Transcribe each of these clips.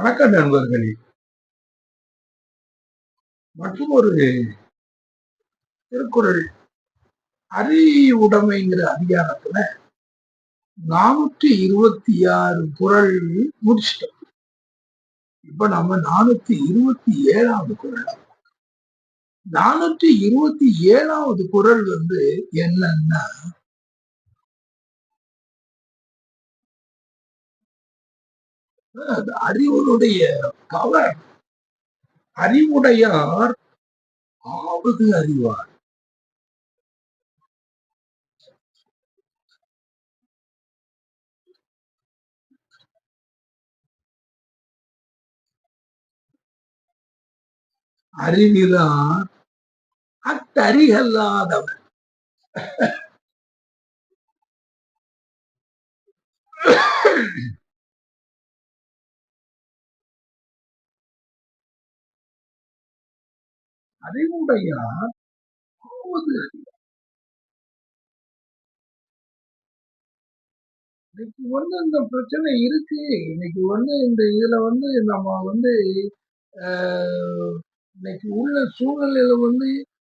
வணக்கம் நண்பர்களே. மற்றும் ஒரு திருக்குறள் அறிவுடைமைங்கிற அதிகாரத்துல நானூற்றி இருபத்தி ஆறு குரல் முடிச்சிட்டோம். இப்ப நம்ம நானூத்தி இருபத்தி ஏழாவது குரல் நானூற்றி இருபத்தி ஏழாவது குரல் வந்து என்னன்னா அறிவுடைய கவர். அறிவுடையார் ஆவது அறிவார். அறிவிலார் அத்தறிகல்லாதவர். அறிவுடையார் ஆவது இன்னைக்கு வந்து இந்த பிரச்சனை இருக்கு. இன்னைக்கு வந்து இந்த இதுல வந்து நம்ம வந்து இன்னைக்கு உள்ள சூழ்நிலையில வந்து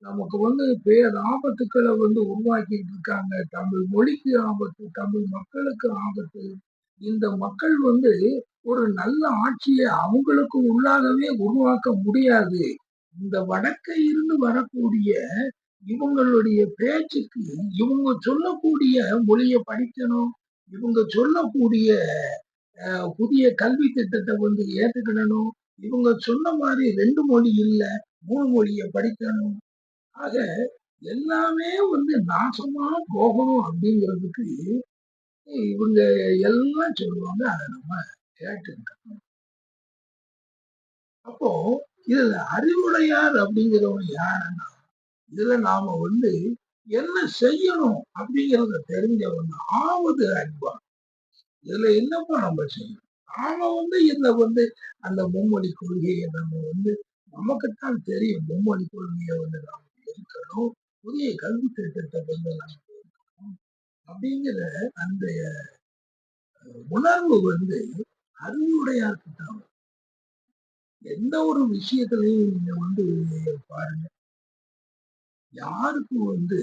நமக்கு வந்து பேர் ஆபத்துக்களை வந்து உருவாக்கிட்டு இருக்காங்க. தமிழ் மொழிக்கு ஆபத்து தமிழ் மக்களுக்கு ஆபத்து. இந்த மக்கள் வந்து ஒரு நல்ல ஆட்சியை அவங்களுக்கு உள்ளாகவே உருவாக்க முடியாது. இந்த வடக்க இருந்து வரக்கூடிய இவங்களுடைய பேச்சுக்கு இவங்க சொல்லக்கூடிய மொழியை படிக்கணும் இவங்க சொல்லக்கூடிய புதிய கல்வி திட்டத்தை வந்து ஏற்றுக்கிடணும் இவங்க சொன்ன மாதிரி ரெண்டு மொழி இல்லை மூணு மொழியை படிக்கணும். ஆக எல்லாமே வந்து நாசமா போகணும் அப்படிங்கிறதுக்கு இவங்க எல்லாம் சொல்லுவாங்க அதை நம்ம கேட்டுக்கணும் அப்போ இதுல அறிவுடையார் அப்படிங்கிறவங்க யாருன்னா? இதுல நாம வந்து என்ன செய்யணும் அப்படிங்கிறத தெரிஞ்சவங்க ஆவது அறிவான். இதுல என்னப்பா நம்ம செய்யணும்? நாம வந்து இதுல வந்து அந்த மும்மொழி கொள்கையை நம்ம வந்து நமக்குத்தான் தெரியும். மும்மொழி கொள்கையை வந்து நாம் இருக்கணும் புதிய கல்வி திட்டத்தை வந்து நாம் இருக்கணும் அப்படிங்கிற அந்த உணர்வு வந்து அறிவுடையாருக்கு தான் எந்த ஒரு விஷயத்திலையும் நீங்க வந்து பாருங்க. யாருக்கும் வந்து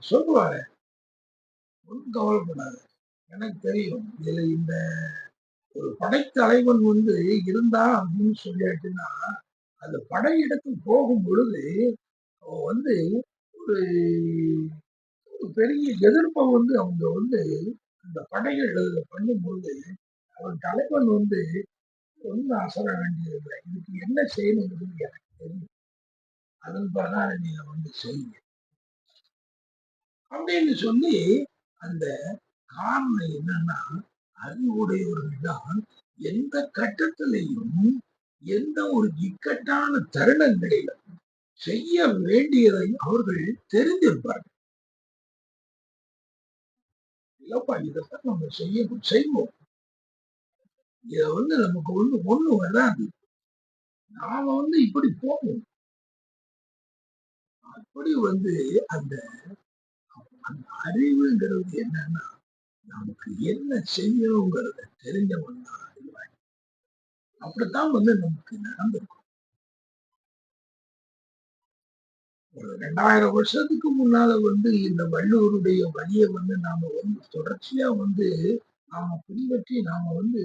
சொல்லுவாங்க. ஒன்றும் கவலைப்படாது. எனக்கு தெரியும். இதுல இந்த ஒரு படைத்தலைவன் வந்து இருந்தா அப்படின்னு சொல்லியாச்சுன்னா அந்த படையிடத்துக்கு போகும் பொழுது வந்து ஒரு பெரிய எதிர்ப்பை வந்து அவங்க வந்து அந்த படைகள் பண்ணும் பொழுது அவன் தலைவன் வந்து ஒன்றும் அசர வேண்டியதில்லை. இதுக்கு என்ன செய்யணுங்கிறது எனக்கு தெரியும். அதன் பிரகாரம் நீங்க வந்து செய்யுங்க அப்படின்னு சொல்லி அந்த காரணம் என்னன்னா அறிவுடையவர்கள்தான் எந்த கட்டத்திலையும் எந்த ஒரு இக்கட்டான தருணங்களிலும் செய்ய வேண்டியதை அவர்கள் தெரிந்திருப்பார்கள். இல்லப்பா இதைத்தான் நம்ம செய்ய செய்வோம். இத வந்து நமக்கு வந்து ஒண்ணு வராது. நாம வந்து இப்படி போவோம். அப்படி வந்து அந்த அந்த அறிவுங்கிறது என்னன்னா நமக்கு என்ன செய்யணுங்கிறத தெரிஞ்சவன் தான் அறிவாய் அப்படித்தான் வந்து நமக்கு நடந்திருக்கும். ஒரு ரெண்டாயிரம் வருஷத்துக்கு முன்னால வந்து இந்த வள்ளுவருடைய வழியை வந்து நாம வந்து தொடர்ச்சியா வந்து நாம பின்பற்றி நாம வந்து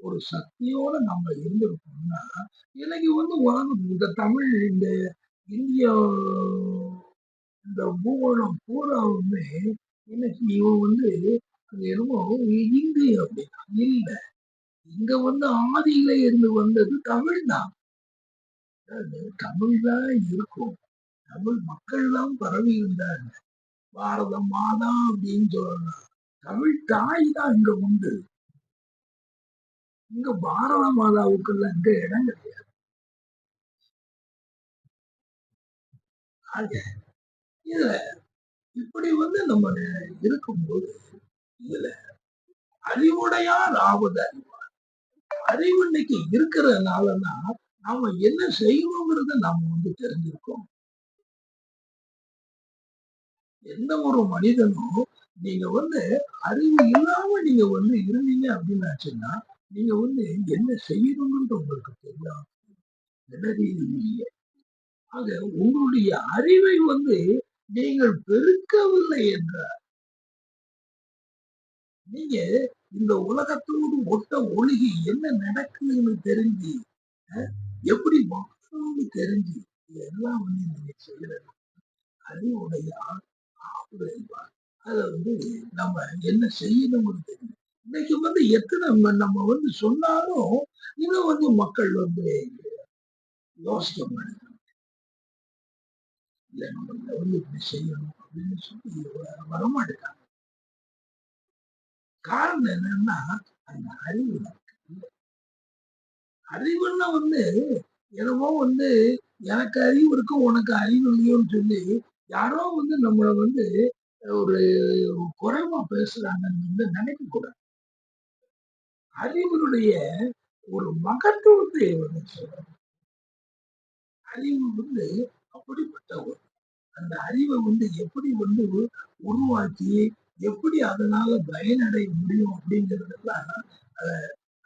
ஒரு சக்தியோட நம்ம இருந்திருக்கோம்னா எனக்கு வந்து உலகம் இந்த தமிழ் இந்த இந்தியா இந்த பூகோளம் பூராவுமே இன்னைக்கு இவன் வந்து அது என்னமோ இந்து அப்படின்னா இல்ல. இங்க வந்து ஆதியில இருந்து வந்தது தமிழ் தான். தமிழ் தான் இருக்கும். தமிழ் மக்கள் தான் பரவி இருந்தாங்க. பாரத மாதா அப்படின்னு சொல்லலாம். தமிழ் தாய் தான் இங்க உண்டு. இங்க பாரத மாதாவுக்குள்ள இந்த இடம் கிடையாது இதுல இப்படி வந்து நம்ம இருக்கும்போது இதுல அறிவுடையார் ஆவது அறிவார். அறிவு இன்னைக்கு இருக்கிறதுனாலதான் நாம என்ன செய்யணுங்கிறத நாம வந்து தெரிஞ்சிருக்கோம். எந்த ஒரு மனிதனும் நீங்க வந்து அறிவு இல்லாம நீங்க வந்து இருந்தீங்க அப்படின்னாச்சுன்னா நீங்க வந்து என்ன செய்யணும்ன்ற உங்களுக்கு தெரியும் இல்லை ஆக உங்களுடைய அறிவை வந்து நீங்கள் பெருக்கவில்லை என்றார் நீங்க இந்த உலகத்தோடு ஒட்ட ஒழுகி என்ன நடக்குதுன்னு தெரிஞ்சு எப்படி வாழணும்னு தெரிஞ்சு எல்லாம் வந்து நீங்க செய்யறது அறிவுடைய அதை வந்து நம்ம என்ன செய்யணும்னு தெரியும். இன்னைக்கு வந்து எத்தனை நம்ம வந்து சொன்னாலும் இன்னும் வந்து மக்கள் வந்து யோசிக்க மாட்டாங்க. இல்லை நம்ம வந்து இப்படி செய்யணும் அப்படின்னு சொல்லி வரமாட்டேங்காங்க காரணம் என்னன்னா அந்த அறிவு அறிவுன்னா வந்து என்னமோ வந்து எனக்கு அறிவு இருக்கும் உனக்கு அறிவு இல்லையோன்னு சொல்லி யாரோ வந்து நம்மளை வந்து ஒரு குறைவா பேசுறாங்கன்னு வந்து நினைக்க கூடாது அறிவுடைய ஒரு மகத்துவத்தை வந்து அறிவு வந்து அப்படிப்பட்ட ஒரு அந்த அறிவை வந்து எப்படி வந்து உருவாக்கி எப்படி அதனால பயனடைய முடியும் அப்படிங்கிறதெல்லாம்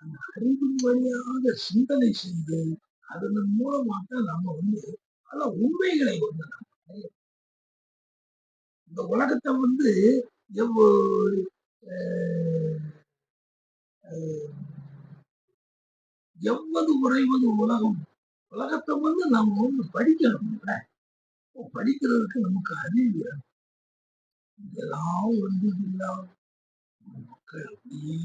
அந்த அறிவின் வழியாக சிந்தனை செய்து அதன் மூலமாக நம்ம வந்து பல உண்மைகளை வந்து நம்ம இந்த உலகத்தை வந்து எவ்வளோ எவ்வளவு உறைவது உலகம்? உலகத்தை வந்து நம்ம வந்து படிக்கணும் படிக்கிறதுக்கு நமக்கு அறிவு இதெல்லாம் வந்து மக்கள் அப்படியே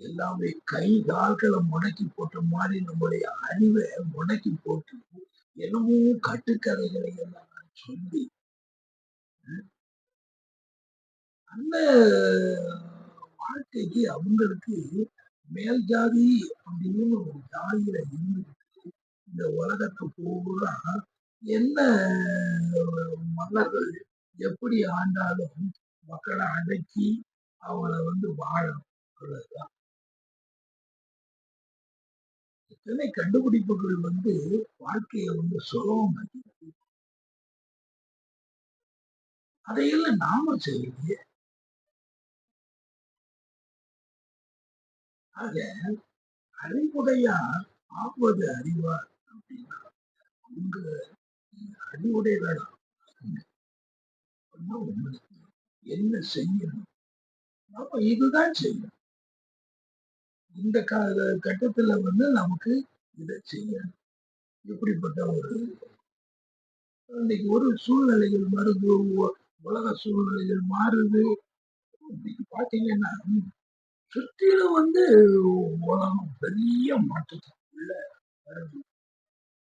எல்லாமே கை கால்களை முடக்கி போட்ட மாதிரி நம்முடைய அறிவை முடக்கி போட்டு என்னமோ கட்டுக்கதைகளை எல்லாம் சொல்லி அந்த வாழ்க்கைக்கு அவங்களுக்கு மேல் ஜாதி அப்படின்னு ஒரு ஜாதியில இருந்துட்டு இந்த உலகத்தை பூரா என்ன மன்னர்கள் எப்படி ஆண்டாலும் மக்களை அடக்கி அவங்கள வந்து வாழணும். அவ்வளவுதான். எத்தனை கண்டுபிடிப்புகள் வந்து வாழ்க்கையை வந்து சுலபமாக்கி அதையெல்லாம் நாம செய்யலையே ஆக அறிவுடையார் ஆவது அறிவார் அப்படின்னா உங்க உங்களுக்கு என்ன செய்யணும்? நம்ம இதுதான் செய்யணும். இந்த கட்டத்துல வந்து நமக்கு இதை செய்யணும். இப்படிப்பட்ட ஒரு இன்னைக்கு ஒரு சூழ்நிலைகள் மருந்து உலக சூழ்நிலைகள் மாறுது. இன்னைக்கு பாத்தீங்கன்னா சுற்றிலும் வந்து உலகம் பெரிய மாற்றத்துக்குள்ள வருது.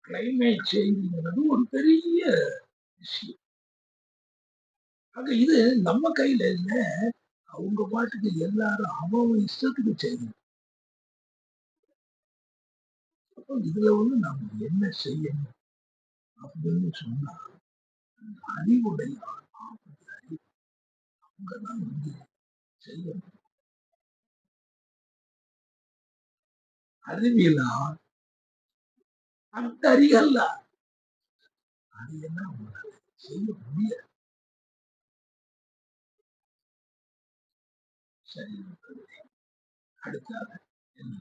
கிளைமேட் சேஞ்சுங்கிறது ஒரு பெரிய விஷயம். ஆக இது நம்ம கையில இல்ல அவங்க பாட்டுக்கு எல்லாரும் அவங்க இஷ்டத்துக்கு செய்யணும். அப்போ இதுல வந்து நம்ம என்ன செய்யணும் அப்படின்னு சொன்னா அறிவுடைய அறிவு அவங்கதான் வந்து செய்யணும். அறிவியலா அந்த அறிகல்ல அது என்ன செய்ய முடியாது. சரி அடுத்த என்ன